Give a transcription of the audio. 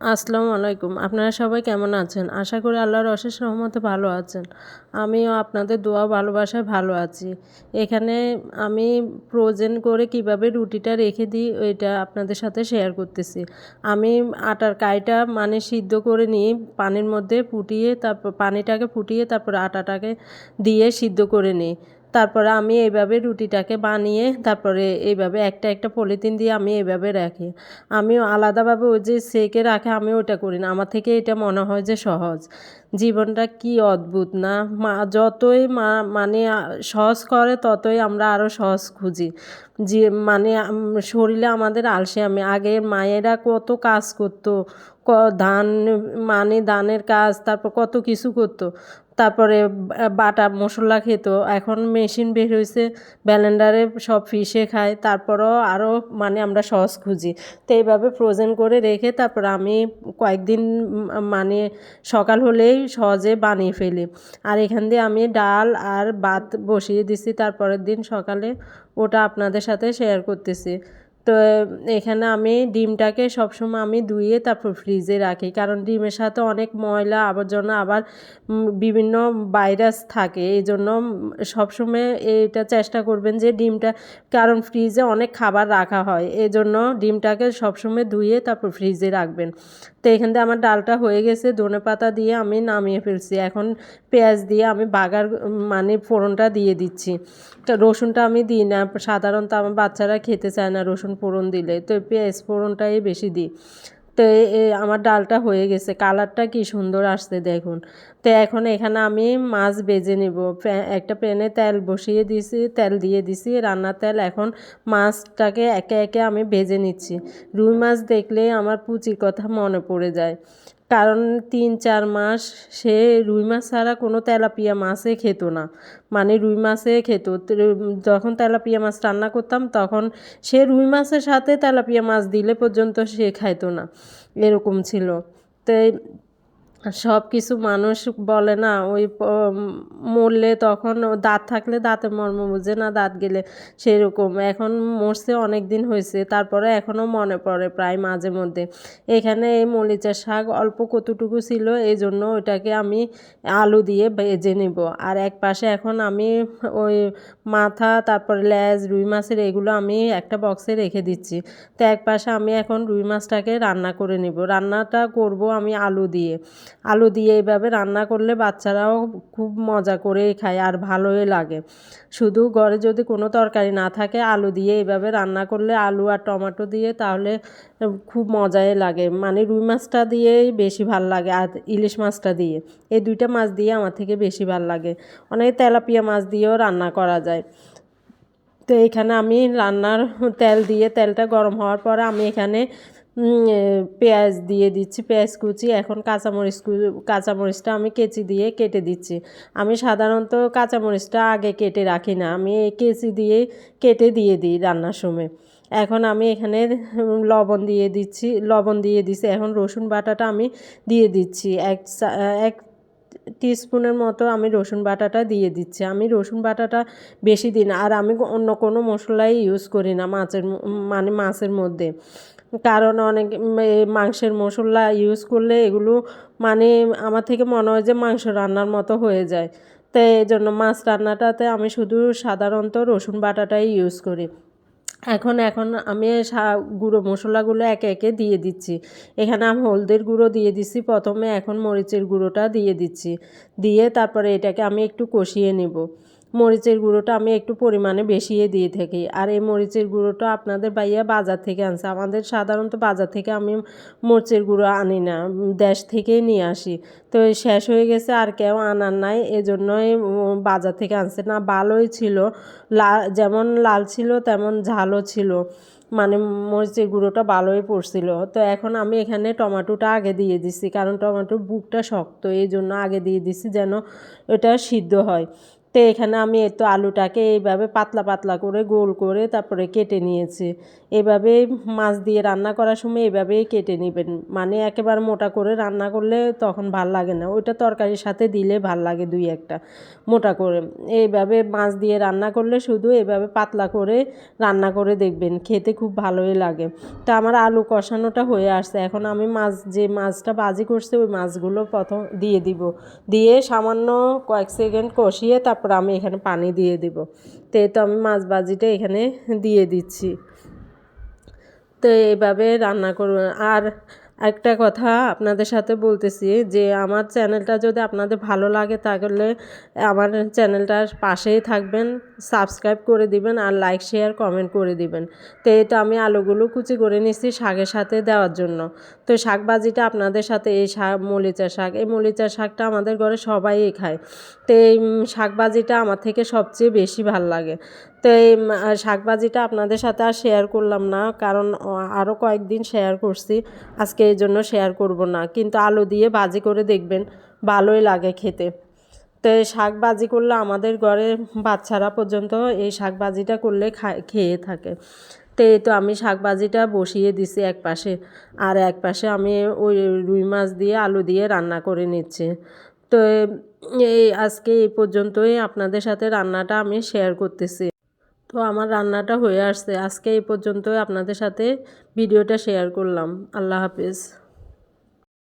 আসসালামু আলাইকুম। আপনারা সবাই কেমন আছেন? আশা করি আল্লাহর অশেষ রহমতে ভালো আছেন। আমিও আপনাদের দোয়া ভালোবাসায় ভালো আছি। এখানে আমি ফ্রোজেন করে কীভাবে রুটিটা রেখে দিই, ওইটা আপনাদের সাথে শেয়ার করতেছি। আমি আটার কাইটা মানে সিদ্ধ করে নিই পানির মধ্যে ফুটিয়ে তারপর, পানিটাকে ফুটিয়ে তারপর আটাটাকে দিয়ে সিদ্ধ করে নিই। তারপরে আমি এইভাবে রুটিটাকে বানিয়ে তারপরে এইভাবে একটা একটা পলিথিন দিয়ে আমি এইভাবে রাখি। আমি আলাদাভাবে ওই যে সেকে রাখে আমি ওটা করি না। আমার থেকে এটা মনে হয় যে সহজ। জীবনটা কি অদ্ভুত না? মা, যতই মা মানে সহজ করে ততই আমরা আরও সহজ খুঁজি। যে মানে শরীরে আমাদের আলসে আমি আগের মায়েরা কত কাজ করতো ধান মানে ধানের কাজ, তারপর কত কিছু করতো। তারপরে বাটা মশলা খেত। এখন মেশিন বের হয়েছে ব্যালেন্ডারে সব ফিশে খায়, তারপরও আরও মানে আমরা সহজ খুঁজি। তো এইভাবে ফ্রোজেন করে রেখে তারপর আমি কয়েকদিন মানে সকাল হলেই সহজে বানিয়ে ফেলি। আর এখান দিয়ে আমি ডাল আর ভাত বসিয়ে দিছি, তারপরের দিন সকালে ওটা আপনাদের সাথে শেয়ার করতেছি। তো, এখানে আমি ডিমটাকে সবসময় আমি ধুয়ে তারপর ফ্রিজে রাখি। কারণ ডিমের সাথে অনেক ময়লা আবর্জনা আবার বিভিন্ন ভাইরাস থাকে। এই জন্য সবসময় এটা চেষ্টা করবেন যে ডিমটা, কারণ ফ্রিজে অনেক খাবার রাখা হয়। এই জন্য ডিমটাকে সবসময় ধুয়ে তারপর ফ্রিজে রাখবেন। তো, এখান থেকে আমার ডালটা হয়ে গেছে। ধনে পাতা দিয়ে আমি নামিয়ে ফেলছি। এখন পেঁয়াজ দিয়ে আমি বাগার মানে ফোড়নটা দিয়ে দিচ্ছি। তো, রসুনটা আমি দিই না। সাধারণত আমার বাচ্চারা খেতে চায় না রসুন ফোড়ন দিলে, তো পেঁয়াজ ফোড়নটাই বেশি দিই। তো আমার ডালটা হয়ে গেছে, কালারটা কি সুন্দর আসছে দেখুন। তো এখন এখানে আমি মাছ বেজে নেব। একটা প্যানে তেল বসিয়ে দিছি তেল দিয়ে দিছি রান্নার তেল এখন মাছটাকে একে একে আমি ভেজে নিচ্ছি। রুই মাছ দেখলে আমার পুচির কথা মনে পড়ে যায়। কারণ তিন, চার মাস সে রুই মাছ ছাড়া কোনো তেলাপিয়া মাছে খেত না। মানে রুই মাছে খেত। যখন তেলাপিয়া মাছ রান্না করতাম, তখন সে রুই মাছের সাথে তেলাপিয়া মাছ দিলে পর্যন্ত সে খাইতো না। এরকম ছিল। তাই সব কিছু মানুষ বলে না, ওই মরলে তখন দাঁত থাকলে দাঁতে মর্ম বুঝে না, দাঁত গেলে সেরকম। এখন মরছে অনেক দিন হয়েছে, তারপরে এখনও মনে পড়ে প্রায় মাঝে মধ্যে। এখানে এই মরিচের শাক অল্প কতটুকু ছিল, এই জন্য ওইটাকে আমি আলু দিয়ে ভেজে নেব। আর এক পাশে এখন আমি ওই মাথা, তারপরে ল্যাজ রুই মাছের এগুলো আমি একটা বক্সে রেখে দিচ্ছি। তো এক পাশে আমি এখন রুই মাছটাকে রান্না করে নেব। রান্নাটা করব আমি আলু দিয়ে। আলু দিয়ে এইভাবে রান্না করলে বাচ্চারাও খুব মজা করেই খায় আর ভালোই লাগে। শুধু ঘরে যদি কোনো তরকারি না থাকে, আলু দিয়ে এইভাবে রান্না করলে আলু আর টমেটো দিয়ে তাহলে খুব মজাই লাগে। মানে রুই মাছটা দিয়েই বেশি ভালো লাগে আর ইলিশ মাছটা দিয়ে। এই দুইটা মাছ দিয়ে আমার থেকে বেশি ভালো লাগে। অনেক তেলাপিয়া মাছ দিয়েও রান্না করা যায়। তো এখানে আমি রান্নার তেল দিয়ে তেলটা গরম হওয়ার পরে আমি এখানে পেঁয়াজ দিয়ে দিচ্ছি, পেঁয়াজ কুচি। এখন কাঁচামরিচ কাঁচামরিচটা আমি কেচি দিয়ে কেটে দিচ্ছি। আমি সাধারণত কাঁচামরিচটা আগে কেটে রাখি না। আমি কেচি দিয়ে কেটে দিয়ে দিই রান্নার সময়। এখন আমি এখানে লবণ দিয়ে দিচ্ছি, লবণ দিয়ে দিচ্ছি এখন রসুন বাটাটা আমি দিয়ে দিচ্ছি। এক এক টিস্পুনের মতো আমি রসুন বাটাটা দিয়ে দিচ্ছি। আমি রসুন বাটাটা বেশি দিন, আর আমি অন্য কোনো মশলাই ইউজ করি না মাছের মানে মাছের মধ্যে। কারণ অনেক মাংসের মশলা ইউজ করলে এগুলো মানে আমার থেকে মনে হয় যে মাংস রান্নার মতো হয়ে যায়। তো এই জন্য মাছ রান্নাটাতে আমি শুধু সাধারণত রসুন বাটাটাই ইউজ করি। এখন এখন আমি গুঁড়ো মশলাগুলো একে একে দিয়ে দিচ্ছি। এখানে আমি হলদের গুঁড়ো দিয়ে দিচ্ছি প্রথমে এখন মরিচের গুঁড়োটা দিয়ে দিচ্ছি। দিয়ে তারপরে এটাকে আমি একটু কষিয়ে নেব। মরিচের গুঁড়োটা আমি একটু পরিমাণে বেশিয়ে দিয়ে থাকি। আর এই মরিচের গুঁড়োটা আপনাদের বাইয়া বাজার থেকে আনছে। আমাদের সাধারণত বাজার থেকে আমি মরিচের গুঁড়ো আনি না। দেশ থেকেই নিয়ে আসি। তো শেষ হয়ে গেছে, আর কেউ আনার নাই। এজন্যই বাজার থেকে আনছে। না, ভালোই ছিল। লাল যেমন লাল ছিল, তেমন ঝালও ছিল। মানে মরিচের গুঁড়োটা ভালোই পড়ছিল। তো এখন আমি এখানে টমাটোটা আগে দিয়ে দিছি, কারণ টমাটোর বুকটা শক্ত এই জন্য আগে দিয়ে দিছি যেন এটা সিদ্ধ হয়। তো এখানে আমি তো আলুটাকে এইভাবে পাতলা পাতলা করে গোল করে তারপরে কেটে নিয়েছি। এভাবে মাছ দিয়ে রান্না করার সময় এভাবেই কেটে নেবেন। মানে একেবারে মোটা করে রান্না করলে তখন ভালো লাগে না। ওইটা তরকারির সাথে দিলে ভালো লাগে দুই একটা মোটা করে। এইভাবে মাছ দিয়ে রান্না করলে শুধু এভাবে পাতলা করে রান্না করে দেখবেন, খেতে খুব ভালোই লাগে। তা আমার আলু কষানোটা হয়ে আসছে। এখন আমি মাছ, যে মাছটা বাজি করছে, ওই মাছগুলো প্রথম দিয়ে দিব। দিয়ে সামান্য কয়েক সেকেন্ড কষিয়ে তারপর আমি এখানে পানি দিয়ে দিব। তো তো আমি মাছ বাজিটা এখানে দিয়ে দিচ্ছি। তো এইভাবে রান্না করব। আর একটা কথা আপনাদের সাথে বলতেছি যে আমার চ্যানেলটা যদি আপনাদের ভালো লাগে তাহলে আমার চ্যানেলটার পাশেই থাকবেন সাবস্ক্রাইব করে দিবেন আর লাইক শেয়ার কমেন্ট করে দিবেন। তো তো আমি আলুগুলো কুচি করে নিচ্ছি শাকের সাথে দেওয়ার জন্য। তো শাক ভাজিটা আপনাদের সাথে এই শাক মলিচা শাক এই মলিচা শাকটা আমাদের ঘরে সবাই খায়। তো এই উম, শাক ভাজিটা আমার থেকে সবচেয়ে বেশি ভালো লাগে। তো এই উম, আহ, শাক ভাজিটা আপনাদের সাথে আর শেয়ার করলাম না কারণ আরও কয়েকদিন শেয়ার করছি। আজকে এই জন্য শেয়ার করব না কিন্তু আলু দিয়ে ভাজি করে দেখবেন ভালোই লাগে খেতে। তো এই শাক ভাজি করলে আমাদের ঘরে বাচ্চারা পর্যন্ত এই শাক ভাজিটা করলে খেয়ে থাকে। তো এই তো আমি শাক ভাজিটা বসিয়ে দিছি এক পাশে আর এক পাশে আমি ওই রুই মাছ দিয়ে আলু দিয়ে রান্না করে নিচ্ছি। তো এই আজকে এই পর্যন্তই আপনাদের সাথে রান্নাটা আমি শেয়ার করতেছি। তো আমার রান্নাটা হয়ে আসছে। আজকে এই পর্যন্ত আপনাদের সাথে ভিডিওটা শেয়ার করলাম। আল্লাহ হাফিজ।